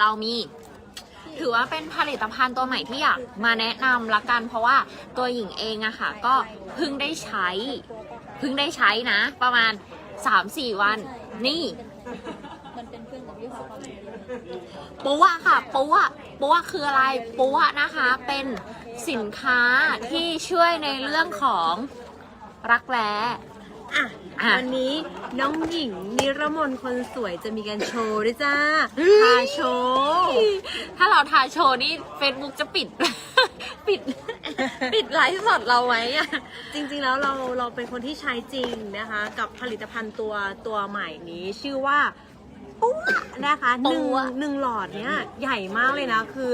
เรามีถือว่าเป็นผลิตภัณฑ์ตัวใหม่ที่อยากมาแนะนำละกัน เพราะว่าตัวหญิงเองอะค่ะ ก็เพิ่งได้ใช้ เพิ่งได้ใช้นะ ประมาณ 3-4 วัน นี่มันเป็นเครื่องกับยี่ห้อเขาเลยปัวค่ะปัวปัวคืออะไรปัวนะคะ เป็นสินค้าที่ช่วยในเรื่องของรักแร้ อะอะวันนี้น้องหญิงนิรมนคนสวยจะมีการโชว์ด้วยจ้าเฮ้ย พาโชว์ถ้าเราทาโชว์นี่ Facebook จะปิด ปิด ปิดไลฟ์สดเราไว้อะ จริงๆแล้วเราเราเป็นคนที่ใช้จริงนะคะ กับผลิตภัณฑ์ตัวตัวใหม่นี้ชื่อว่าปุ๊นะคะหนึ่งปุ๊หนึ่งหลอดเนี้ยใหญ่มากเลยนะคือ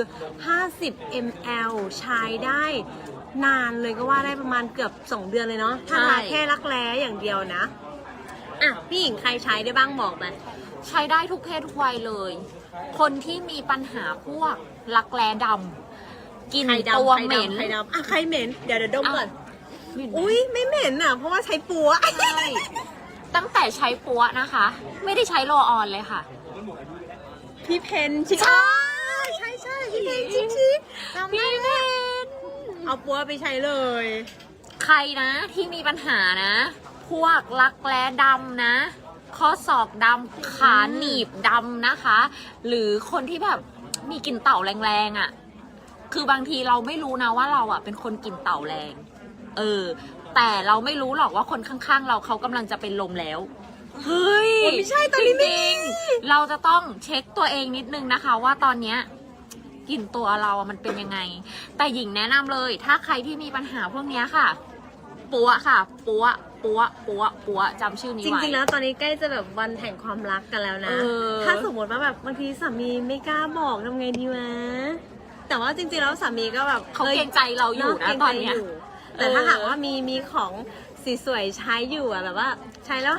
50 ml ใช้ได้ นานเลยก็ว่าได้ประมาณเกือบ 2 เดือนเลยเนาะถ้าทาแค่รักแร้อย่างเดียวนะอะพี่หญิงใครใช้ได้บ้างบอกมาใช้ได้ทุกเพศทุกวัยเลย คนที่มีปัญหาพวกรักแร้ดำกลินใครดำตัวใครเหม็นดำใครดำอะใครเหม็นเดี๋ยวเดี๋ยวดมก่อนเหม็นไหมอุ้ยไม่เหม็นอะเพราะว่าใช้ปัว ใช่ตั้งแต่ใช้ปัวนะคะ ไม่ได้ใช้โรลออนเลยค่ะ พี่เพนชิใช่ใช่ใช่พี่เพนชิชิจำได้พี่เพน เอาปัวไปใช้เลย ใครนะที่มีปัญหานะ พวกรักแร้ดำนะ ข้อศอกดำขาหนีบดำนะคะ หรือคนที่แบบมีกลิ่นเต่าแรงๆอะ่ะ คือบางทีเราไม่รู้นะว่าเราอะเป็นคนกลิ่นเต่าแรง เออ แต่เราไม่รู้หรอกว่าคนข้างๆ เราเขากำลังจะเป็นลมแล้ว เฮ้ยโอ้ไม่ใช่ตอนนี้จไม่ริงๆเราจะต้องเช็คตัวเองนิดนึงนะคะ ว่าตอนเนี้ย กลิ่นตัวเราอะมันเป็นยังไง แต่หญิงแนะนำเลย ถ้าใครที่มีปัญหาพวกเนี้ยค่ะ ปัวค่ะ ปัวปัวปัวปัวจำชื่อนี้จไว้ ริงๆ แล้วตอนนี้ใกล้จะแบบวันแห่งความรักกันแล้วนะ เออ ถ้าสมมติว่าแบบบางทีสามีไม่กล้าบอกทำไงดีวะ แต่ว่าจริงๆ แล้วสามีก็แบบเขาอ้เกรงใจเราอยู่เกรนะงตใจอนเนี้ยยู่แต่เออถ้าหากว่ามีมีของสีสวยใช้อยู่อะแบบว่า ใช้แล้ว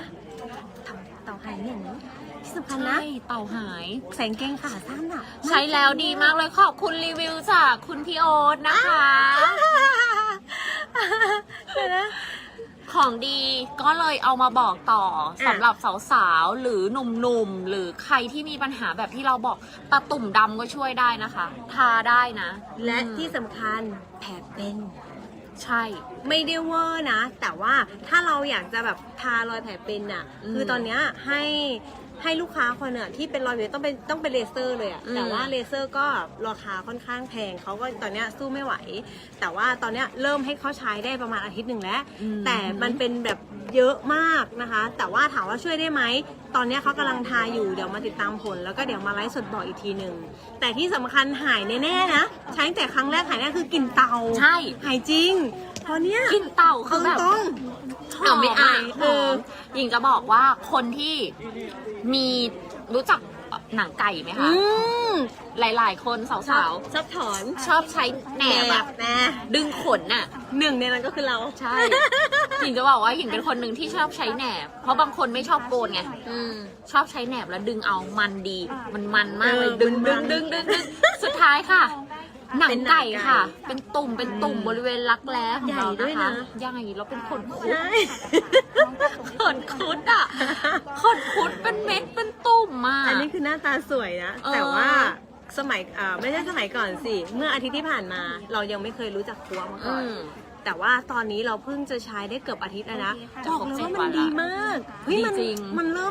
ทำเต่าหายเหม็น ที่สำคัญนะ ใช่เต่าหาย แสงเกงขาสั้นอะใช้แล้วดีมากเลยขอบคุณรีวิวจากคุณพี่โอ๊ตนะคะ เดี๋ยวนะ ของดีก็เลยเอามาบอกต่ออะสำหรับสาวๆ หรือหนุ่มๆ หรือใครที่มีปัญหาแบบที่เราบอกตะตุ่มดำก็ช่วยได้นะคะ ทาได้นะและอืมที่สำคัญแผลเป็น ใช่ ไม่ได้เวอร์นะ แต่ว่าถ้าเราอยากจะแบบทารอยแผลเป็นอะ อืม คือตอนเนี้ยให้ ให้ลูกค้าคนอะที่เป็นรอยแผลต้องเป็นต้องเป็นเลเซอร์เลยอะอืมแต่ว่าเลเซอร์ก็ราคาค่อนข้างแพงเขาก็ตอนเนี้ยสู้ไม่ไหว แต่ว่าตอนเนี้ยเริ่มให้เขาใช้ได้ประมาณอาทิตย์หนึ่งแล้วอืมแต่มันเป็นแบบเยอะมากนะคะ แต่ว่าถามว่าช่วยได้ไหมตอนเนี้ยเขากำลังทาอยู่เดี๋ยวมาติดตามผล แล้วก็เดี๋ยวมาไลฟ์สดบอกอีกทีหนึ่งแต่ที่สำคัญหายแน่ๆนะ ใช้ตั้งแต่ครั้งแรกหายแน่คือกลิ่นเตาใช่หายจริง เพราะเนี้ยกลินเต่าคือแบบต้องหอเอาไม่มอาอะยหอมหญิงจะบอกว่าคนที่มีรู้จักหนังไก่ไหมอืคะมหลายๆ คนสาวชอบถอนๆ ชอบใช้แหนบอะนะดึงขนน่ะ หนึ่งในนั้นก็คือเรา ใช่ หญิงจะบอกว่าหญิงเป็นคนหนึ่งที่ชอบใช้แหนบ เพราะบางคนไม่ชอบโกนไง อืม ชอบใช้แหนบแล้วดึงเอามันดี มันมันมากเลยเออดึงมัดึนงๆดึงดึงดึงสุดท้ายค่ะ หนังเป็นหนังไก่ไก่ค่ะ เป็นตุ่มเป็นตุ่มอืมบริเวณรักแร้ของเราใหญ่ด้นะวยคะนะ ใหญ่แล้วเป็นขนคุดใช่ขนคุดอะขนคุดเป็นเม็ดเป็นตุ่มอะ อันนี้คือหน้าตาสวยนะ เออ แต่ว่าสมัยอ่าไม่ใช่สมัยก่อนสิ เมื่ออาทิตย์ที่ผ่านมา เรายังไม่เคยรู้จักคัวมาก่อือน ม แต่ว่าตอนนี้เราเพิ่งจะใช้ได้เกือบอาทิตย์แล้วนะจะบอกครบเลยเจ็ดว่าวัมันนละดีมาก เฮ้ยมันดีจริง มันเริ่มเนียน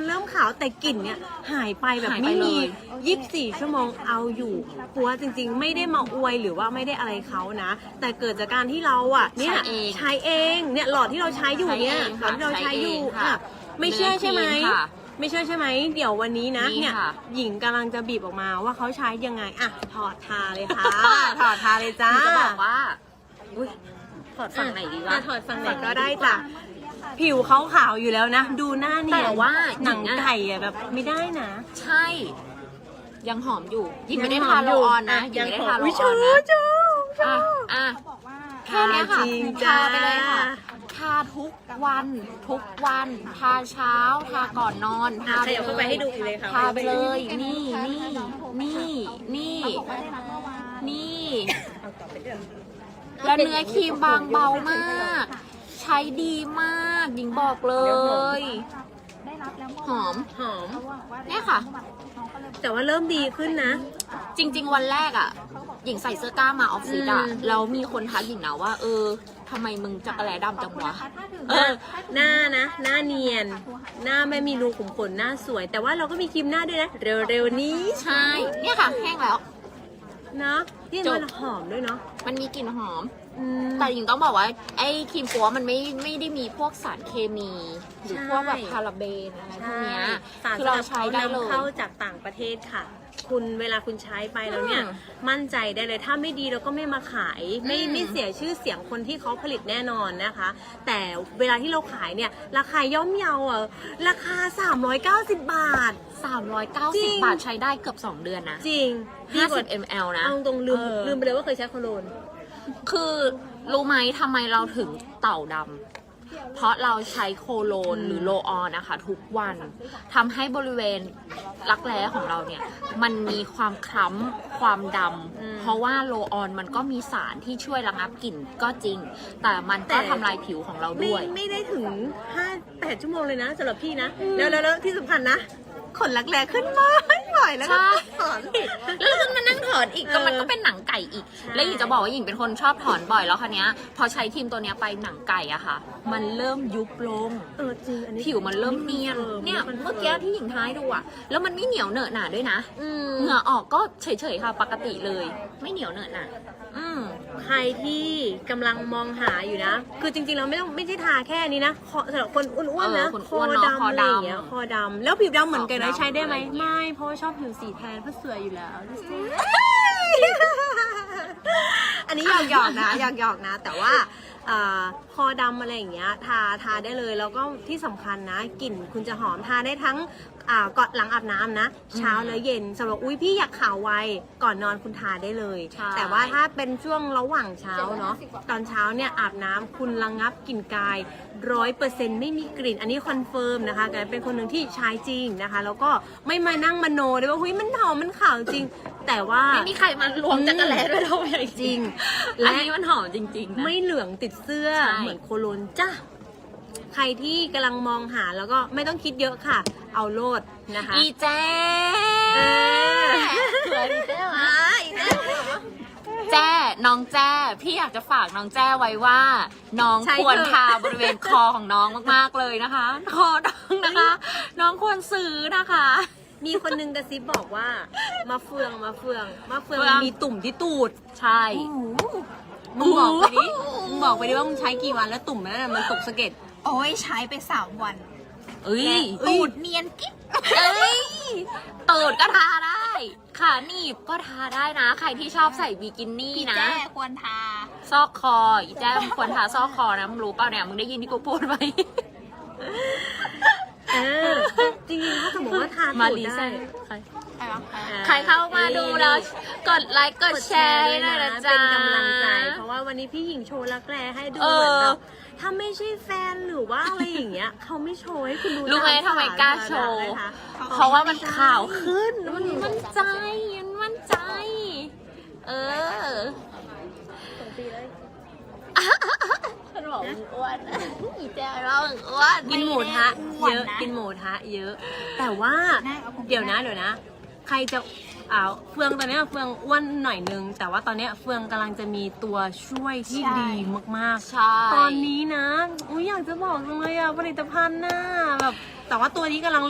มันเริ่มขาวแต่กลิ่นเนี่ยหายไปแบบหายไปไม่มีเลย ยี่สิบสี่ชั่วโมงเอาอยู่ปัวจริง ๆ ไม่ได้มาอวยหรือว่าไม่ได้อะไรเขานะ แต่เกิดจากการที่เราอะเนี่ยใช้เองใช้เองเนี่ยหลอดที่เราใช้อยู่เนี่ยใช้เองหลอดที่เราใช้อยู่ใช้เองค่ะอะไม่เชื่อใช่ไหม เนื้อครีมค่ะไม่เชื่อใช่ไหมเดี๋ยววันนี้นะนี่เนี่ยค่ะ หญิงกำลังจะบีบออกมาว่าเขาใช้ยังไงอะถอดทาเลยค่ะ ถอดทาเลยหจ้าญิงจะบอกว่า อุ้ยถอดฝั่งไหนดีวะ อ่ถอดฝั่งไหนก็ได้จ้ะ ผิวเขาขาวอยู่แล้วนะ ดูหน้าเนียนแต่ว่าหนังหญิงอะ ไก่อะแบบไม่ได้นะ ใช่ ยังหอมอยู่หญิงไม่ได้ทาโรลออนนะหญิงไม่ได้ทาโรลอุ้ยอชูอนนะชูอะอะบอกว่าแค่เนี้ยค่ะจริงทาจ้าไปเลยค่ะทาทุกวันทุกวันทาเช้าทาก่อนนอนอะทาขยับเข้าไปให้ดูอีกเลยค่ะ ทาไปเลย นี่นี่นี่นี่บอกว่าได้รับเมื่อวานนี่เอาต่อไปเดี๋ยวแล้วเนื้อครีมบางเบามาก ใช้ดีมากหญิงบอกเลย ได้รับแล้วเมื่อหอม หอม เขาบอกว่าเนี่ยค่ะน้องก็เลยแต่ว่าเริ่มดีขึ้นนะ จริง ๆ วันแรกอะ หญิงใส่เสื้อกล้ามมาออฟฟิศอะอืม แล้วมีคนทักหญิงนะว่าเออทำไมมึงจักรแลดำจังวะถ้าถึงเออ หน้านะ หน้าเนียน หน้าไม่มีรูขุมขนหน้าสวย แต่ว่าเราก็มีครีมหน้าด้วยนะ เร็วๆนี้ใช่ เนี่ยค่ะ แห้งแล้ว เนาะที่จบมันหอมด้วยเนาะ มันมีกลิ่นหอมอืม แต่หญิงต้องบอกว่า ไอ้ครีมปัวมันไม่ไม่ได้มีพวกสารเคมี หรือใช่พวกแบบพาราเบนอะไรพวกเนี้ยสารคือเราใช้ได้เลนำยเข้าจากต่างประเทศค่ะ คุณเวลาคุณใช้ไปแล้วเนี่ยอืมมั่นใจได้เลยถ้าไม่ดีเราก็ไม่มาขาย ไม่อืมไม่เสียชื่อเสียงคนที่เขาผลิตแน่นอนนะคะ แต่เวลาที่เราขายเนี่ย ราคาย่อมเยาอะราคา 390 บาทจริง390 บาทใช้ได้เกือบ 2 เดือนนะ จริงดีกว่า50 ml นะเอาตรงลืมเออลืมไปเลยว่าเคยใช้โคโลน คือรู้ไหมทำไมเราถึงเต่าดำ เพราะเราใช้โคโลนอืมหรือโลออนนะคะ ทุกวันทำให้บริเวณรักแร้ของเราเนี่ย มันมีความคล้ำความดำเพราะว่าโลออนมันก็มีสารที่ช่วยระงับกลิ่นก็จริง แต่มันก็ทำลายผิวของเราไม่ด้วย ไม่ได้ถึง5 8ชั่วโมงเลยนะสำหรับพี่นะ แล้วแล้วแล้วที่สำคัญนะ ขนรักแร้ขึ้นมาหน่อยแล้วก็ใช่ถอนอีกแล้วขึ้นมานั่งถอนอีกก็เออมันก็เป็นหนังไก่อีกใช่แล้วหญิงจะบอกว่าหญิงเป็นคนชอบถอนบ่อยแล้วคันนี้ย พอใช้ครีมตัวเนี้ยไปหนังไก่อะค่ะ มันเริ่มยุบลงเออจริงอันนี้ผิวมันเริ่มเนียนออเนี่ยมันเมื่อกี้ที่หญิงท้ายดูอะแล้วมันไม่เหนียวเหนอะหนาด้วยนะอืมเหงื่อออกก็เฉยๆค่ะ ปกติเลย ไม่เหนียวเหนอะหนาอืม ใครที่กำลังมองหาอยู่นะ คือจริงๆเราไม่ต้องไม่ใช่ทาแค่นี้นะคอสำหรับคนอ้วนๆนะเออคนอ้วนเนอะคออะไรอย่างเงี้ยดำคอดำแล้วผิวดำเหมือนกันนะขอบดำ ใช้ได้ไหมอะไรอย่างเงี้ยไม่เพราะว่าชอบผิวสีแทนเพราะสวยอยู่แล้วอันนี้หยอกๆนะหยอกๆนะ แต่ว่าเอ่อคอดำอะไรอย่างเงี้ย ทาทาได้เลยแล้วก็ที่สำคัญนะกลิ่นคุณจะหอมทาได้ทั้ง อ่าก่อนหลังอาบน้ำนะ เช้าและเย็นสำหรับอุ้ยพี่อยากขาวไวก่อนนอนคุณทาได้เลย ใช่ แต่ว่าถ้าเป็นช่วงระหว่างเช้าเนาะตอนเช้าเนี่ยอาบน้ำคุณระงับกลิ่นกายร้อยเปอร์เซ็นต์ไม่มีกลิ่น อันนี้คอนเฟิร์มนะคะแต่เป็นคนหนึ่งที่ใช้จริงนะคะ แล้วก็ไม่มานั่งมโนด้วยว่าเฮ้ยมันหอมมันขาวจริง แต่ว่า ไม่มีใครมาล้วงจักรแล้ด้วยเราเลยจริงและและอันนี้มันหอมจริงๆนะ ไม่เหลืองติดเสื้อใช่ เหมือนโคโลนจ้า ใครที่กำลังมองหาแล้วก็ไม่ต้องคิดเยอะค่ะ เอาโลดนะคะ อีแจ้เออ เผื่ออีแจ้มาอีแจ้แจ้น้องแจ้พี่อยากจะฝากน้องแจ้ไว้ว่า น้องใช่ควรเถอะ ทาบริเวณคอของน้องมากๆเลยนะคะ คอน้องนะคะ น้องควรซื้อนะคะ มีคนนึงกระซิบบอกว่า มาเฟืองมาเฟืองมาเฟืองเฟืองมีตุ่มที่ตูด ใช่ มึงบอกไปดิ มึงบอกไปดิว่ามึงใช้กี่วันแล้วตุ่มนั้นนะมันตกสะเก็ด โอ้ยใช้ไปสามวันเอ้ยตูดเนียนกิ๊บเอ้ยตูดก็ทาได้ ขาหนีบก็ทาได้นะ ใครที่ชอบใส่บิกินี่พี่นะ แจ้ควรทา ซอกคออีแจ้มงควรทาซอกคอนะ มึงรู้เปล่าเนี่ย มึงได้ยินที่กูพูดไหม เออจริงๆถ้าสมมติว่าทามาตูดลีได้เซ่ใครใครวะ ใครเข้ามาดูแล้ว กดไลค์กดแชร์ให้หน่อยนะจ๊ะ เป็นกำลังใจ เพราะว่าวันนี้พี่หญิงโชว์รักแร้ให้ดูเออเหมือนแบบ ถ้าไม่ใช่แฟนหรือว่าอะไรอย่างเงี้ยเขาไม่โชว์ให้คุณดูรู้ไหมตาทำไมกล้าโชว์สธรณะนะคะเพราะว่ามันขาวขึ้น มันมั่นใจมันมั่นใจ เออส่งฟรีเลยฉันบอกมึงอ้วนอีแจ้เรามึงอ้วนกินหมูทะเยอะ กินหมูทะเยอะ แต่ว่าน่าเอาผมเดี๋ยวนะ เดี๋ยวนะ ใครจะ อ่าเฟืองตอนเนี้ยเฟืองอ้วนหน่อยนึง แต่ว่าตอนเนี้ยเฟืองกำลังจะมีตัวช่วยที่ดีมากใช่ๆตอนนี้นะอุ้ยอยากจะบอกจังเลยอะผลิตภัณฑ์น่ะแบบแต่ว่าตัวนี้กำลัง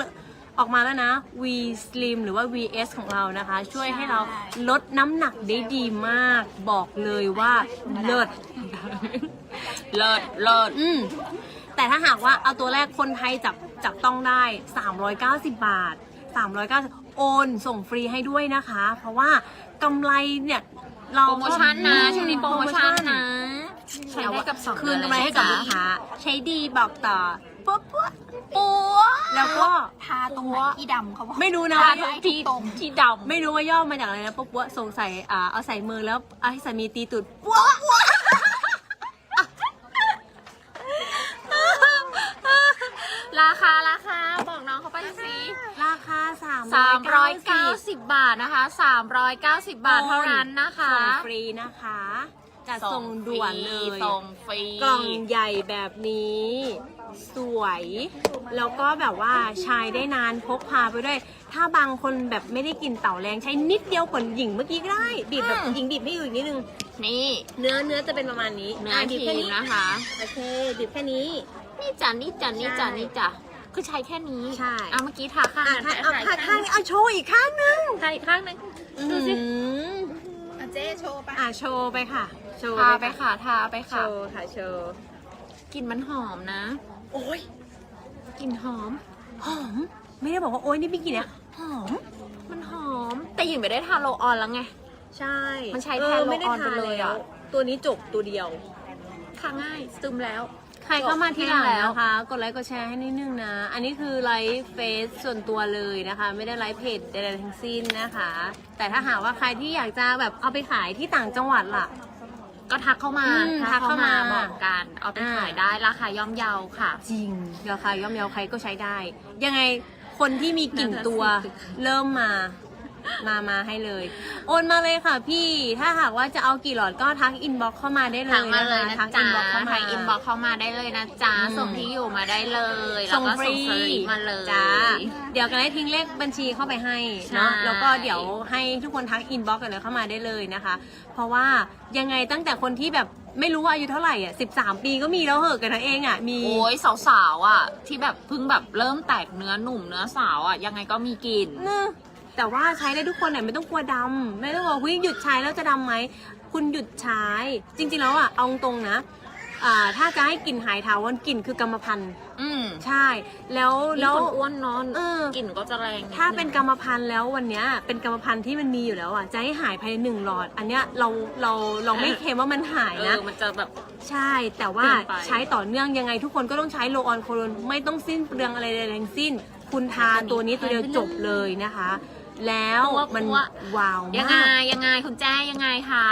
ออกมาแล้วนะ V Slim หรือว่า VS ของเรานะคะ ช่วยให้เราลดน้ำหนักได้ดีมาก บอกเลยว่าเลิศเลิศเลิศอืมแต่ถ้าหากว่าเอาตัวแรกคนไทยจับจับต้องได้ 390 บาท 390 โอนส่งฟรีให้ด้วยนะคะ เพราะว่ากำไรเนี่ยเราโปรโมชั่นนะอืช่วงนี้โปรโมชั่นนะใช้ได้กับสองคืเดืนอนกำไรให้กับลูกค้าใช้ดีบอกต่อปุ๊บปุ๊บปัวแล้วก็ทาตรงไหนที่ดำเขาบอกไม่รู้นะทาว่าทุกที่ที่ดำไม่รู้ว่าย่อมาจากอะไรนะปุ๊บปุ๊บสงสัยอ่าเอาใส่มือแล้วเอาให้สามีตีตุดปุ๊บปุ๊บ ราคาราคาบอกน้องเขาไปสิ ราคา 390 390 บาทนะคะ 390 บาทเท่านั้นนะคะส่งฟรีนะคะจัดส่งด่วนเลยส่งฟรีกล่องใหญ่แบบนี้ สวย แล้วก็แบบว่าใช้ได้นานพกพาไปด้วย ถ้าบางคนแบบไม่ได้กลินเต่าแรงใช้นิดเดียวกว่าหญิงเมื่อกี้ก็ได้บีบแบบหญิงบีบให้อยู่อีกนิดนึงนี่เนื้อเนื้อจะเป็นประมาณนี้เนื้ออะบีบทีแค่นี้นะคะโอเคบีบแค่นี้นี่จ้ะนี่จ้ะนี่จ้ะใช่นี่จ้ะ คือใช้แค่นี้ใช่ อะเมื่อกี้ทาข้างอะนั้นถ้าเอาไปข้างข้างนี้เอาโชว์อีกข้างนึงทาอีกข้างหนึงดูสิอืมอะเจ๊โชว์ไปอะโชว์ไปค่ะ โชว์ทาไปค่ะทาไปโชค่ะว์ค่ะโชว์กลิ่นมันหอมนะโอ้ยกลิ่นหอม หอม ไม่ได้บอกว่าโอ้ยนี่พี่กินเนี่ยหอม มันหอม แต่หญิงไม่ได้ทาโรลออนแล้วไง ใช่มันใช้แทนเออไม่ได้โลออนทาไปเลยอะแล้วตัวนี้จบตัวเดียว ทาง่ายซึมแล้วใค รเข้ามาที่หลังแล้วนะคะ กดไลค์กดแชร์ให้นิดนึงนะ อันนี้คือไลฟ์เฟซส่วนตัวเลยนะคะ ไม่ได้ไลฟ์เพจใดๆทั้งสิ้นนะคะ แต่ถ้าหากว่าใครที่อยากจะแบบเอาไปขายที่ต่างจังหวัดล่ะ ก็ทักเข้ามาอืมทักเข้ามาบอกกัน เอาไปอ่า ขายได้ราคาย่อมเยาค่ะ จริงราคาย่อมเยาใครก็ใช้ได้ ยังไงคนที่มีกลิ่นตัว น่าจะสิบ เริ่มมา มามาให้เลย โอนมาเลยค่ะพี่ถ้าหากว่าจะเอากี่หลอดก็ทักอินบ็อกเข้ามาได้เลยทักมาเลยนะทักจ๊ะอินบ็อกเข้ามา ทักอินบ็อกเข้ามาได้เลยนะจ๊ะ อืม ส่งที่อยู่มาได้เลย แล้วก็ส่งสลิปมาเลย จ้าเดี๋ยวกันได้ทิ้งเลขบัญชีเข้าไปให้เนาะใช่แล้วก็เดี๋ยวให้ทุกคนทักอินบ็อกกันเลยเข้ามาได้เลยนะคะ เพราะว่ายังไงตั้งแต่คนที่แบบไม่รู้ว่าอายุเท่าไหร่อะ13 ปีก็มีแล้วเหอะกันนะเองอะมี โอ้ยสาวๆอะ ที่แบบเพิ่งแบบเริ่มแตกเนื้อหนุ่มเนื้อสาวอะ ยังไงก็มีกลิ่นนะ แต่ว่าใช้ได้ทุกคนเนี่ยไม่ต้องกลัวดำไม่ต้องบอกว่าหยุดใช้แล้วจะดำไหมคุณหยุดใช้ จริงๆแล้วอะเอาตรงๆนะอ่าถ้าจะให้กลิ่นหายถาวรกลิ่นคือกรรมพันธุ์อืมใช่ แล้วแล้แล้ววอ้วนเนอนเออ กลิ่นก็จะแรงดถ้าเป็นกรงรมพันธุ์แล้ววันเนี้ยเป็นกรรมพันธุ์ที่มันมีอยู่แล้วอะจะให้หายภายในหนึ่งหลอด อันเนี้ยเราเราเราไม่เคลมว่ามันหายเอนะอมันจะแบบ ใช่แต่ว่าเกินไป ใช้ต่อเนื่องยังไงทุกคนก็ต้องใช้โลออนโคโรนไม่ต้องสิ้นเปลืองอะไรใดๆทั้งสิ้น คุณทาตัวนี้ตัวเดียวจบเลยนะคะ แล้วมันว้าวยังไงมากยังไงคุณแจ้ยังไงคะ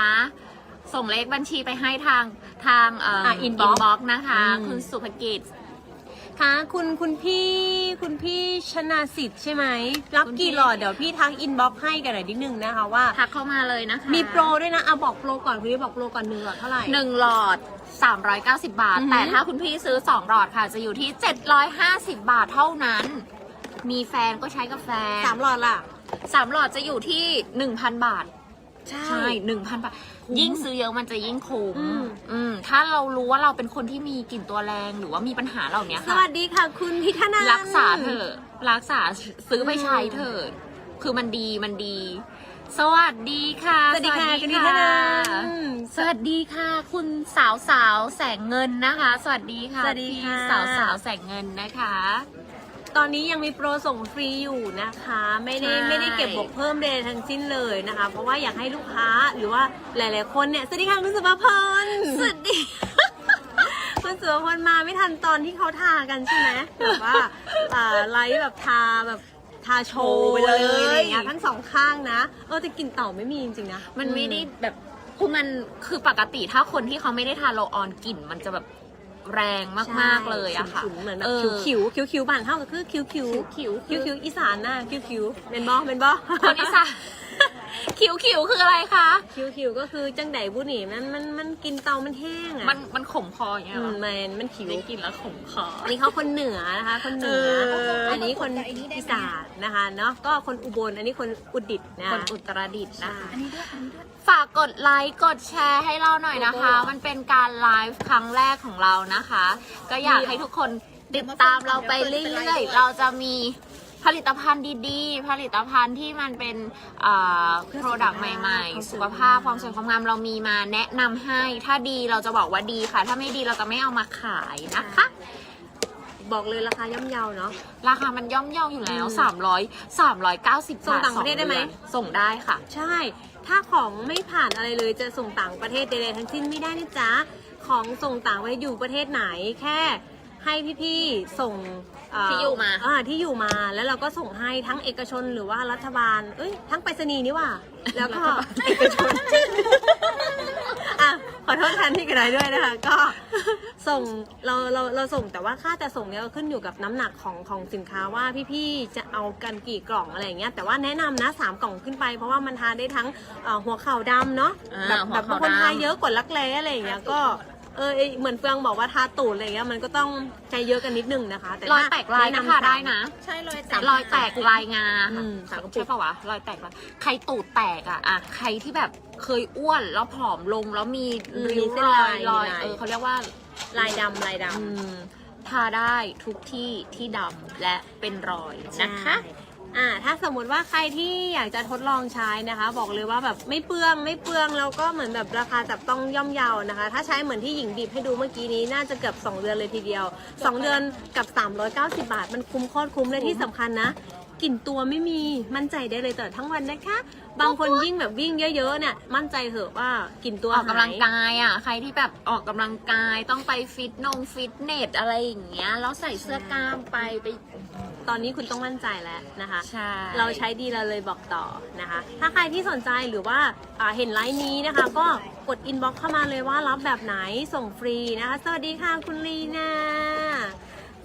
ส่งเลขบัญชีไปให้ทางทางเอ่ออะอิน inbox บ็อกนะคะอืมคุณสุภกิจค่ะคุณคุณพี่คุณพี่ชนาสิทธิ์ใช่ไหม รับคุณพี่กี่หลอดเดี๋ยวพี่ทักอินบ็อกให้กันหน่อยนิดนึงนะคะว่าทักเข้ามาเลยนะคะ มีโปรด้วยนะเอาบอกโปรก่อนคุณพี่บอกโปรก่อนหนึ่งหลอดเท่าไหร่หนึ่งหลอด 390 บาทอือหือแต่ถ้าคุณพี่ซื้อ 2 หลอดค่ะ จะอยู่ที่ 750 บาทเท่านั้น มีแฟนก็ใช้กับแฟนสามหลอดล่ะ สามหลอดจะอยู่ที่1,000บาทใช่ใช่ หนึ่งพันบาทคุ้มยิ่งซื้อเยอะมันจะยิ่งคุ้มอืม อืม ถ้าเรารู้ว่าเราเป็นคนที่มีกลิ่นตัวแรงหรือว่ามีปัญหาเหล่านี้สค่ะ วัสดีค่ะ คุณพิธนันท์รักษาเถอะ รักษาซื้อไปใช้เถอะ คือมันดีมันดี สวัสดีค่ะ สวัสดีค่ะคุณพิธนันท์สวัสดีค่ะ คุณสาวสาวแสงเงินนะคะ สวัสดีค่ะสวัสดีค่ะ พี่สาวสาวแสงเงินนะคะ ตอนนี้ยังมีโปรส่งฟรีอยู่นะคะ ไม่ได้ใช่ ไม่ได้เก็บบวกเพิ่มใดๆทั้งสิ้นเลยนะคะ เพราะว่าอยากให้ลูกค้าหรือว่าหลาย ๆ คนเนี่ยสวัสดีค่ะคุณสุภพรสวัสดี คุณสุภพรมาไม่ทันตอนที่เขาทากันใช่ไหมแบบว่าอ่าไลฟ์แบบทาแบบทาโชว์ไปเลยโชว์ไปเลยอะไรอย่างเงี้ยทั้งสองข้างนะเออแต่กลิ่นเต่าไม่มีจริงๆนะ มันไม่ได้แบบคือมันคือปกติถ้าคนที่เขาไม่ได้ทาโรลออนกลิ่น มันจะแบบ แรงมากๆเลยอะค่ะฉุนๆเหมือนแบเอบอคิ้วคิ้วคิ้วๆบ้านเท่ากับคือคิ้วคิ้วคิ้วคิ้วคิ้วอีสานน่ะคิ้วคิ้วเป็นบอเป็นบอคนอีสาน คิ้วคิ้วคืออะไรคะ คิ้วคิ้วก็คือจังไดบุหนี่มันมันมันกินเตามันแห้งอะมันมันขมคออย่างเงี้ยอืเหรมอมันมันคิ้วได้กินแล้วขมคอ อันนี้เขาคนเหนือนะคะ คนเหนือ เอออัอันนี้คนอีสานนะคะเนาะก็คนอุบลอันนี้คนอุดิตถ์นะคคะนอุตรดิตถ์นะคะ อันนี้ด้วยอันนี้ด้วย ฝากกดไลค์กดแชร์ให้เราหน่อยนะคะ มันเป็นการไลฟ์ครั้งแรกของเรานะคะ ก็อยากให้ทุกคนติดตามเราไปเรื่อยๆ เราจะมีผ ลิตภัณฑ์ดีๆ ผลิตภัณฑ์ที่มันเป็นอ่า product ใหม่ ๆ สุขภาพความสวยความงามเรามีมาแนะนำให้ ถ้าดีเราจะบอกว่าดีค่ะ ถ้าไม่ดีเราจะไม่เอามาขายนะคะ บอกเลยราคาย่อมเยาเนาะ ราคามันย่อมเยาอยู่แล้วอืม300 390บาทส่งต่างประเทศได้ไหมสอดือนส่งได้ค่ะ ใช่ ถ้าของไม่ผ่านอะไรเลยจะส่งต่างประเทศใดๆทั้งสิ้นไม่ได้นะจ๊ะ ของส่งต่างประเทศอยู่ประเทศไหนแค่ ให้พี่ๆส่งเที่อยู่มา อ่ที่อยู่มาแล้วเราก็ส่งให้ทั้งเอกชนหรือว่ารัฐบาล เอ้ยทั้งไปรษณีย์นี่หว่า แล้วก็เอกชน อะขอโทษแทนพี่กระไดด้วยนะคะ ก็ส่งเราเราเราส่งแต่ว่าค่าจะส่งเนี่ยก็ขึ้นอยู่กับน้ำหนักของของสินค้าว่าพี่ๆจะเอากันกี่กล่องอะไรอย่างเงี้ยแต่ว่าแนะนำนะสามกล่องขึ้นไป เพราะว่ามันทานได้ทั้งเอ่อหัวเข่าดำเนาะอ่าแบบหัแบวบเข่าบางคนดำ ทาเยอะกว่ารักแร้อะไรอย่างเงี้ยก็ เออเหมือนเฟืองบอกว่าทาตูดอะไรอย่างเงี้ยมันก็ต้องใช้เยอะกันนิดนึงนะคะ แต่รอยถ้แตกลายก็แนะนำทาได้นะใช่เลยรอยแตกลายงาอืมสามกระปุกใช่ปะวะรอยแตกลายใครตูดแตกอะอะใครที่แบบเคยอ้วนแล้วผอมลงแล้วมีอืมริ้วมีเส้นรอลายยรอยมีลายเออเขาเรียกว่าลายดำลายดำอืมทาได้ทุกที่ที่ดำและเป็นรอยนะคะใช่ อ่าถ้าสมมุติว่าใครที่อยากจะทดลองใช้นะคะ บอกเลยว่าแบบไม่เปลืองไม่เปลืองแล้วก็เหมือนแบบราคาจับต้องย่อมเยานะคะ ถ้าใช้เหมือนที่หญิงบีบให้ดูเมื่อกี้นี้น่าจะเกือบ2 เดือนเลยทีเดียว 2 เดือนกับ 390 บาท มันคุ้มโคตรคุ้มเลยที่สำคัญนะกลิ่นตัวไม่มีมั่นใจได้เลยตลอดทั้งวันนะคะ บางคนยิ่งแบบวิ่งเยอะๆเนี่ยมั่นใจเถอะว่ากลิ่นตัวออกกำลังหายกายอะใครที่แบบออกกำลังกายต้องไปฟิตนงฟิตเนสอะไรอย่างเงี้ยแล้วใส่เสื้อกล้ามไปไป ตอนนี้คุณต้องมั่นใจแล้วนะคะ ใช่เราใช้ดีเราเลยบอกต่อนะคะ ถ้าใครที่สนใจหรือว่าอ่าเห็นไลน์นี้นะคะ ก็กดอินบ็อกเข้ามาเลยว่ารับแบบไหนส่งฟรีนะคะ สวัสดีค่ะคุณลีนา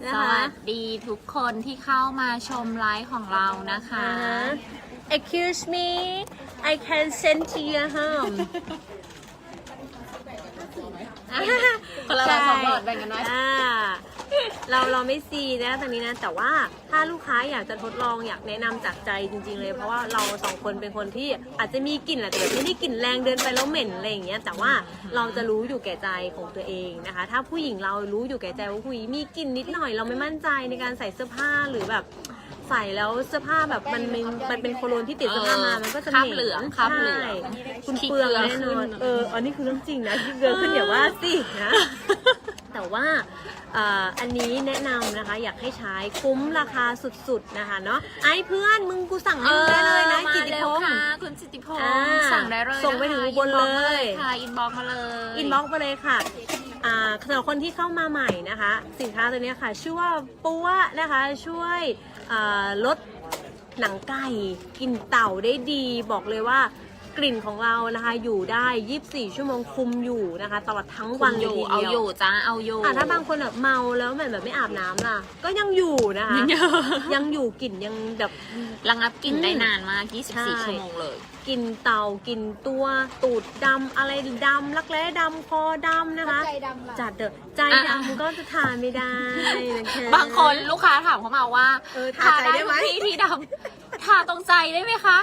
นะสคะวัสดีทุกคนที่เข้ามาชมไลฟ์ของเรานะคะอ่าฮะ excuse me I can send to your home คนละบาทสองบาทแบ่งกันไว้ อ่า เราเราไม่ซีนะตอนนี้นะ แต่ว่าถ้าลูกค้าอยากจะทดลองอยากแนะนำจากใจจริง ๆ เลย เพราะว่าเราสองคนเป็นคนที่อาจจะมีกลิ่นแหละแต่แบบไม่ได้กลิ่นแรงเดินไปแล้วเหม็นอะไรอย่างเงี้ยแต่ว่าเราจะรู้อยู่แก่ใจของตัวเองนะคะ ถ้าผู้หญิงเรารู้อยู่แก่ใจว่าผู้หญิงมีกลิ่นนิดหน่อย เราไม่มั่นใจในการใส่เสื้อผ้าหรือแบบใส่แล้วเสื้อผ้าแบบมันมันมันเป็นโคโลนที่ติดเสื้อผ้ามามันก็จะคราบม็นเหลืองคราบเหลือง ใช่คุณขี้เปลืองเกลือแน่นอนขึ้นเอออันนี้คือเรื่องจริงนะที่เกลือขึ้นอย่าว่าสินะ แต่ว่าเอ่ออันนี้แนะนำนะคะอยากให้ใช้คุ้มราคาสุดๆนะคะเนาะไอ้เพื่อนมึงกูสั่งให้มึงได้เลยนะมากิติพงเร็วศ์ค่ะคุณจิตติพงอ่าศ์สั่งได้เลยส่งไปถึงอุบลเลยค่ะอินบ็อกมาเลยอินบ็อกซ์ไปเลยค่ะอ่าสำหรับคนที่เข้ามาใหม่นะคะ สินค้าตัวเนี้ยค่ะ ชื่อว่าปัวนะคะช่วยอ่าลดหนังไก่กลินเต่าได้ดี บอกเลยว่า กลิ่นของเรานะคะ อยู่ได้ 24 ชั่วโมงคุมอยู่นะคะ ตลอดทั้งวัวันนอเลยยู่ทีเอาเดียวอยู่จ้าเอาอยู่อะถ้าบางคนแบบเมาแล้วเหมือนแบบไม่อาบน้ำล่ะ ก็ยังอยู่นะคะ ยังอยู่ยังอยู่กลิ่นยังแบบ ระงับกลิ่นได้อืมนานมาก ใช่ 24 ชั่วโมงเลย กลิ่นเต่ากลิ่นตัวตูดดำอะไรดำรักแร้ดำคอดำนะคะ ใจดำล่ะ จัดเดอะใจอะดำก็จะทานไม่ได้นะคะบางคนลูกค้าถามเข้ามาว่าเออทาใจได้ไหมทุกที่ที่ดำทาตรงใจได้ไหมคะ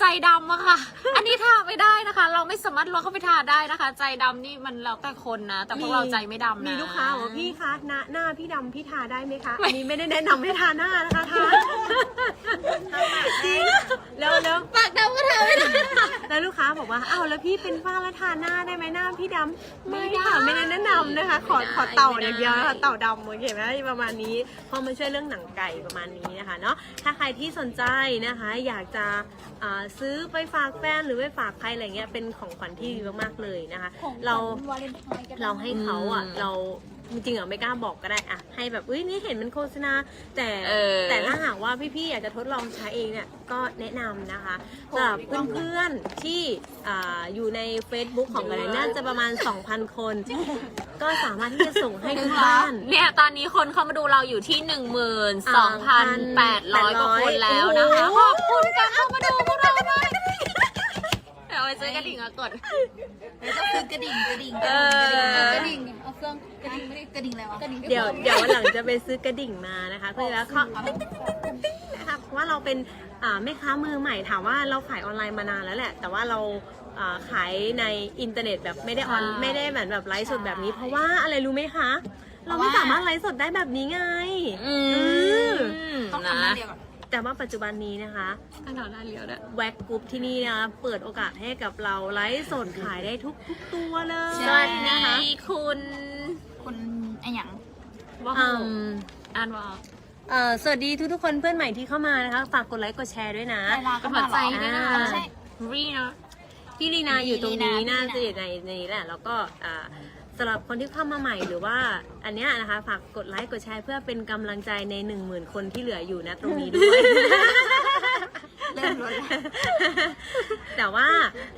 ใจดำอะค่ะ อันนี้ทาไม่ได้นะคะ เราไม่สามารถลวงเข้าไปทาได้นะคะ ใจดำนี่มันแล้วแต่คนนะ แต่พวกเราใจไม่ดำนะ มีลูกค้าบอกว่าพี่คะหน้าหน้าพี่ดำพี่ทาได้ไหมคะ อันนี้ไม่ได้แนะนำให้ทาหน้านะคะทาจริงแล้วแล้วปากดำก็ทาไม่ได้ แล้วลูกค้าบอกว่าอ้าวแล้วพี่เป็นฝ้าแล้วทาหน้าได้ไหมหน้าพี่ดำไม่ไม่ได้ค่ะไม่ได้แนะนำนะคะ ขอไม่ได้ขอเต่าไม่ได้อย่างเดียวนะคะเต่าดำโอเคไหมประมาณนี้เพราะมันช่วยเรื่องหนังไก่ประมาณนี้นะคะเนาะถ้าใครที่สนใจนะคะ อยากจะอ่าซื้อไปฝากแฟนหรือไปฝากใครอะไรเงี้ยเป็นของขวัญที่ดีมากๆเลยนะคะ ของเรา วาเลนไทน์กัน เราให้เขาอะอืมเรา จริงๆอะไม่กล้าบอกก็ได้อะให้แบบอุ้ยนี่เห็นมันโฆษณา แต่เออ แต่ถ้าหากว่าพี่ๆอยากจะทดลองใช้เองเนี่ยก็แนะนำนะคะสำหรับเพื่อนๆที่อ่าอยู่ใน Facebook ของกันน่าจะประมาณ 2,000 คน ก็สามารถที่จะส่งให้ทุกบ้าน เนี่ยตอนนี้คนเข้ามาดูเราอยู่ที่ 12,800กว่าคนแล้วนะคะโอ้โหขอบคุณการเข้ามาดูพวกเราด้วย เดี๋ยวเอาไปซื้อกระดิ่งมากด แล้วก็คือกระดิ่งกระดิ่งเออ กระดิ่งเอาเครื่องกระดิ่งไม่ได้กระดิ่งอะไรวะกระดิ่งเดี๋ยวเดี๋ยววันหลังจะไปซื้อกระดิ่งมานะคะเพื่อแล้วเขานะคะเพราะว่าเราเป็นอ่าแม่ค้ามือใหม่ถามว่าเราขายออนไลน์มานานแล้วแหละ แต่ว่าเราอ่าขายในอินเทอร์เน็ตแบบไม่ได้ออนใช่ไม่ได้เหมือนแบบไลฟ์สดแบบนี้ เพราะว่าอะไรรู้ไหมคะ เราไม่สามารถไลฟ์สดได้แบบนี้ไง อืม ต้องนะทำหน้าเดียวก่อน แต่ว่าปัจจุบันนี้นะคะกันหน้าเลี้ยวด้วยแว็กกรุ๊ปที่นี่นะคะเปิดโอกาสให้กับเราไลฟ์สดขายได้ทุกทุกๆตัวเลยสวัสนะดีคะคุณคุณไอ้หยังว่าอืมอ่านว่าเอ่อสวัสดีทุกๆคนเพื่อนใหม่ที่เข้ามานะคะ ฝากกดไลค์กดแชร์ด้วยนะเวลาก็กำมาลังใจด้วยนะอ่าไม่ใช่ รีนะ พี่ลีนาอยู่ตรงนี้พี่ลีนาน่าจะอยู่ในในนี้แหละ แล้วก็อ่าสำหรับคนที่เข้ามาใหม่หรือว่าอันเนี้ยนะคะฝากกดไลค์กดแชร์เพื่อเป็นกำลังใจใน1 0,000คนที่เหลืออยู่นะตรงนี้ด้วย เริ่มลดแล้ว แต่ว่า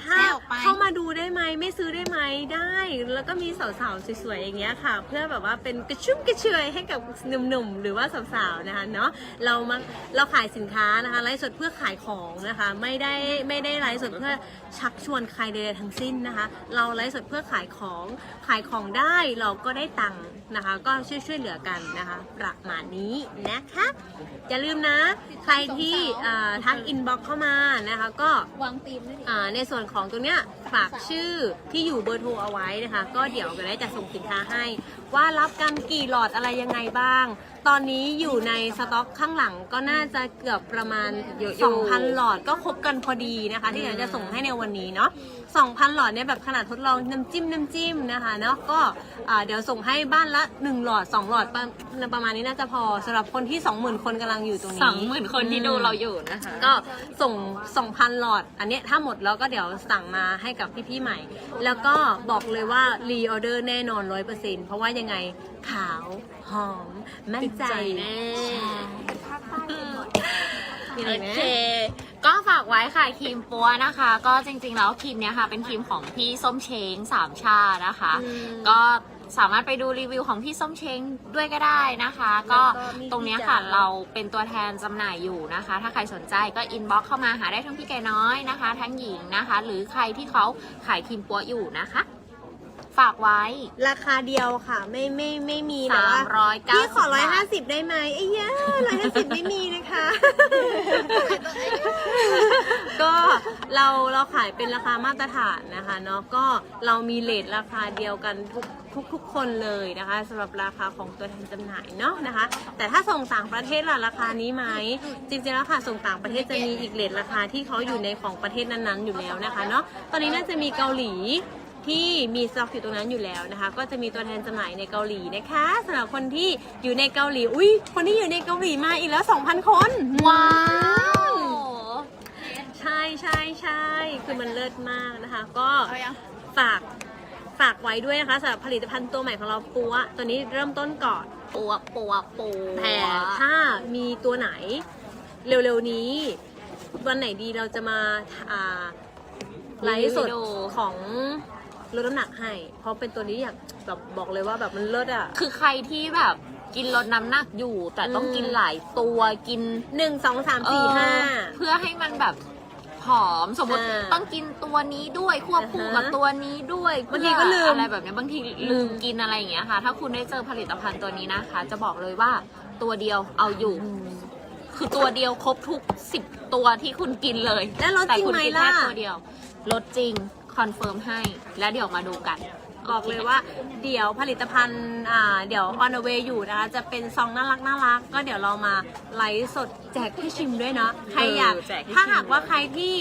ถ้าแชร์ออกไป เข้ามาดูได้ไหมไม่ซื้อได้ไหมได้ แล้วก็มีสาวๆสวยๆอย่างเงี้ยค่ะ เพื่อแบบว่าเป็นกระชุ่มกระชวยให้กับหนุ่มๆหรือว่าสาวๆนะคะเนาะเรามาเราขายสินค้านะคะไลฟ์สดเพื่อขายของนะคะ ไม่ได้ไม่ได้ไลฟ์สดเพื่อชักชวนใครใดๆทั้งสิ้นนะคะ เราไลฟ์สดเพื่อขายของขายของได้เราก็ได้ตังค์นะคะ ก็ช่วยช่วยๆเหลือกันนะคะประมาณนี้นะคะอย่าลืมนะ ใครที่อ่าทักอินบ็อกเข้ามานะคะ ก็วางตีมด้วยดิอ่าในส่วนของตรงเนี้ยฝากชื่อที่อยู่เบอร์โทรเอาไว้นะคะ ก็เดี๋ยวก็ได้จะส่งสินค้าให้ ว่ารับกันกี่หลอดอะไรยังไงบ้าง ตอนนี้อยู่ในสต็อกข้างหลังก็น่าจะเกือบประมาณ เยอะอยู่ 2,000 หลอดก็ครบกันพอดีนะคะ ที่เดี๋ยวจะส่งให้ในวันนี้เนาะ 2,000 หลอดเนี่ยแบบขนาดทดลองน้ำจิ้มน้ำจิ้มนะคะเนาะก็อ่าเดี๋ยวส่งให้บ้านละ 1 หลอด 2 หลอดประประมาณนี้น่าจะพอสำหรับคนที่ 20,000 คนกำลังอยู่ตรงนี้ สองหมื่นคนที่ดูเราอยู่นะคะ ก็ส่ง 2,000 หลอด อันเนี้ยถ้าหมดแล้วก็เดี๋ยวสั่งมาให้กับพี่ๆใหม่ แล้วก็บอกเลยว่ารีออเดอร์แน่นอน 100%เพราะว่ายังไง ขาว หอม มั่นใจติดใจแน่ภาคใต้เป็นหมดมีอะไรโอไหมเค ก็ฝากไว้ค่ะครีมปัวนะคะ ก็จริงๆแล้วครีมเนี้ยค่ะ เป็นครีมของพี่ส้มเช้งสามชานะคะอืมก็สามารถไปดูรีวิวของพี่ส้มเช้งด้วยก็ได้นะคะ ก็แล้วก็มีตรงเนี้ยพี่ค่ะจ๋าเราเป็นตัวแทนจำหน่ายอยู่นะคะ ถ้าใครสนใจก็อินบ็อกเข้ามาหาได้ทั้งพี่แก่น้อยนะคะ ทั้งหญิงนะคะ หรือใครที่เขาขายครีมปัวอยู่นะคะ ฝากไว้ ราคาเดียวค่ะ ไม่ไม่ไม่มีแต่สามว่าร้อยเก้าพี่ขอสิบร้อยบาห้าท สิบได้ไหมไอ้ย่าร้อยห้าสิบไม่มีนะคะ ก็เราเราขายเป็นราคามาตรฐานนะคะเนาะก็เรามีเลทราคาเดียวกันทุกทุกทุกคนเลยนะคะสำหรับราคาของตัวแทนจำหน่ายเนาะนะคะ แต่ถ้าส่งต่างประเทศล่ะราคานี้ไหมจริงๆแล้วค่ะส่งต่างประเทศจะมีอีกเลทราคาที่เขาอยู่ในของประเทศนั้นๆอยู่แล้วนะคะเนาะตอนนี้น่าจะมีเกาหลี ที่มีสต็อกอยู่ตรงนั้นอยู่แล้วนะคะ ก็จะมีตัวแทนจำหน่ายในเกาหลีนะคะสำหรับคนที่อยู่ในเกาหลี อุ้ยคนที่อยู่ในเกาหลีมาอีกแล้ว 2,000 คน ว้าว ใช่ใช่ใช่คือมันเลิศมากนะคะ ก็เอายัง ฝากฝากไว้ด้วยนะคะสำหรับผลิตภัณฑ์ตัวใหม่ของเราปัวตัวนี้เริ่มต้นก่อนปัวปัวปัวแต่ถ้ามีตัวไหนเร็วๆนี้ วันไหนดีเราจะมาอ่าไลฟ์สดของ ลดน้ำหนักให้ เพราะเป็นตัวนี้อยากแบบบอกเลยว่าแบบมันเลิศอะ คือใครที่แบบกินลดน้ำหนักอยู่ แต่ต้องอืมกินหลายตัวกินหนึ่งสองสามเอสี่อห้า เพื่อให้มันแบบผอมสมมติอ่าต้องกินตัวนี้ด้วยควบคู่กับอ่าฮะตัวนี้ด้วยบางทีก็ลืมอะไรแบบเนี้ยบางทีลืมกินอะไรอย่างเงี้ยค่ะ ถ้าคุณได้เจอผลิตภัณฑ์ตัวนี้นะคะ จะบอกเลยว่าตัวเดียวเอาอยู่ คือตัวเดียวครบทุกสิบตัวที่คุณกินเลยแล้วลดแต่จริงคุณไหมกินล่ะแค่ตัวเดียวลดจริง คอนเฟิร์มให้ แล้วเดี๋ยวมาดูกัน บอกเลยว่าเดี๋ยวผลิตภัณฑ์อ่าเดี๋ยว on the way อยู่นะคะจะเป็นซองน่ารักน่ารักก็เดี๋ยวเรามาไลฟ์สดแจกให้ชิมด้วยเนาะใครอยากเออแจกให้ถ้าชิมหากว่าใครที่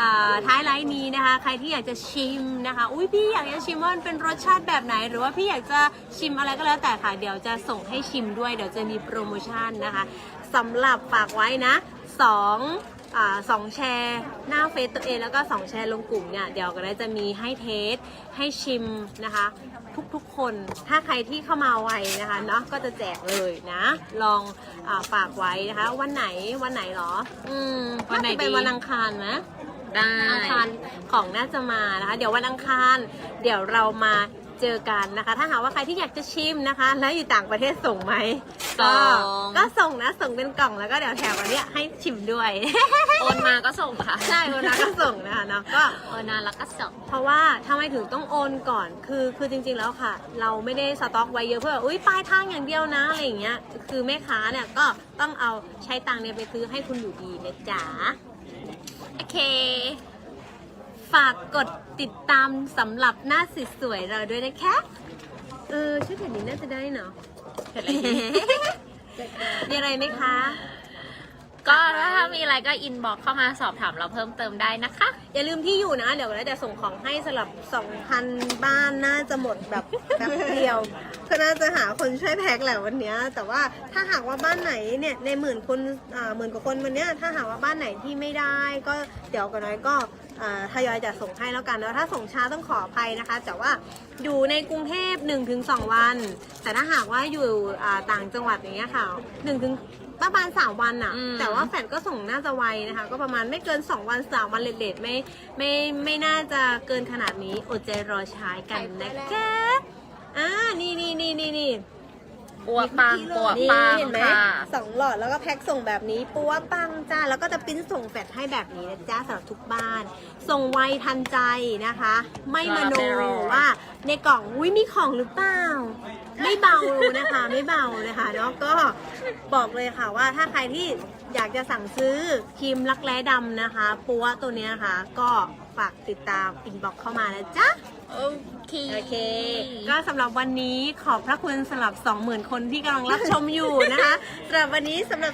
อ่าท้ายไลฟ์นี้นะคะ ใครที่อยากจะชิมนะคะ อุ้ยพี่อยากจะชิมว่ามันเป็นรสชาติแบบไหน หรือว่าพี่อยากจะชิมอะไรก็แล้วแต่ค่ะ เดี๋ยวจะส่งให้ชิมด้วยเดี๋ยวจะมีโปรโมชั่นนะคะสำหรับฝากไว้นะสองอ่า สองแชร์หน้าเฟซตัวเองแล้วก็สองแชร์ลงกลุ่มเนี่ยเดี๋ยวก็ได้จะมีให้เทสให้ชิมนะคะ ทุกๆคนถ้าใครที่เข้ามาไวนะคะเนาะก็จะแจกเลยนะ ลองอาฝากไว้นะคะ วันไหนวันไหนเหรอ อืมวันไหนาจะเป็นดีวันอังคารนะได้อังคารของน่าจะมานะคะ เดี๋ยววันอังคาร เดี๋ยวเรามา เจอกันนะคะ ถ้าหากว่าใครที่อยากจะชิมนะคะ แล้วอยู่ต่างประเทศส่งไหมก็ส่ง ก็ส่งนะส่งเป็นกล่องแล้วก็เดี๋ยวแถมอันเนี้ยให้ชิมด้วย โอนมาก็ส่งค่ะใช่วันนั้นก็ส่งนะคะเนาะก็ โอนมาแล้วก็ส่ง เพราะว่าทำไมถึงต้องโอนก่อน คือ คือจริงๆ แล้วค่ะ เราไม่ได้สต็อกไว้เยอะเพื่อแบบอุ้ยปลายทางอย่างเดียวนะอะไรอย่างเงี้ย คือแม่ค้าเนี่ยก็ต้องเอาใช้ตังค์เนี่ยไปซื้อให้คุณอยู่ดีนะจ๊ะ โอเค ฝากกดติดตามสำหรับหน้าสวยๆเราด้วยนะคะ เออชุดแบบนี้น่าจะได้เนาะเห็นอะไรดีมีอะไรไหมคะ ก็ถ้ามีอะไรก็อินบ็อกเข้ามาสอบถามเราเพิ่มเติมได้นะคะ อย่าลืมที่อยู่นะ เดี๋ยวเราจะส่งของให้สำหรับ 2,000 บ้านน่าจะหมดแบบแบบเดียว ก็น่าจะหาคนช่วยแพ็คแหละวันเนี้ย แต่ว่าถ้าหากว่าบ้านไหนเนี่ยในหมื่นคนอ่าหมื่นกว่าคนวันเนี้ยถ้าหากว่าบ้านไหนที่ไม่ได้ ก็เดี๋ยวกันน้อยก็อ่า ทยอยจะส่งให้แล้วกันเนาะถ้าส่งช้าต้องขออภัยนะคะ แต่ว่าอยู่ในกรุงเทพ 1-2 วัน แต่ถ้าหากว่าอยู่อ่าต่างจังหวัดอย่างเงี้ยค่ะ1ถึงประมาณ3วันอะอืมแต่ว่าแฟนก็ส่งน่าจะไวนะคะ ก็ประมาณไม่เกิน2วัน3วันเลทๆไม่ไม่ไม่น่าจะเกินขนาดนี้อดใจรอใช้กันนะคะอ่านี่นี่นี่นี่นี่ ปัวปังปัวนี่ปังเห็นไหมค่ะ สองหลอดแล้วก็แพ็คส่งแบบนี้ปัวปังจ้าแล้วก็จะปริ้นส่งแฟดให้แบบนี้นะจ้าสำหรับทุกบ้าน ส่งไวทันใจนะคะ ไม่มโนไม่รอว่าในกล่องอุ้ยมีของหรือเปล่า ไม่เบานะคะ ไม่เบาเลยค่ะแล้วก็บอกเลยค่ะว่าถ้าใครที่อยากจะสั่งซื้อครีมรักแร้ดำนะคะ ปัวตัวเนี้ยค่ะก็ฝากติดตามอินบ็อกเข้ามานะจ๊ะ โอเค โอเค ก็สำหรับวันนี้ขอบพระคุณสำหรับ 20,000 คนที่กำลังรับชมอยู่นะคะสำหรับวันนี้สำหรับ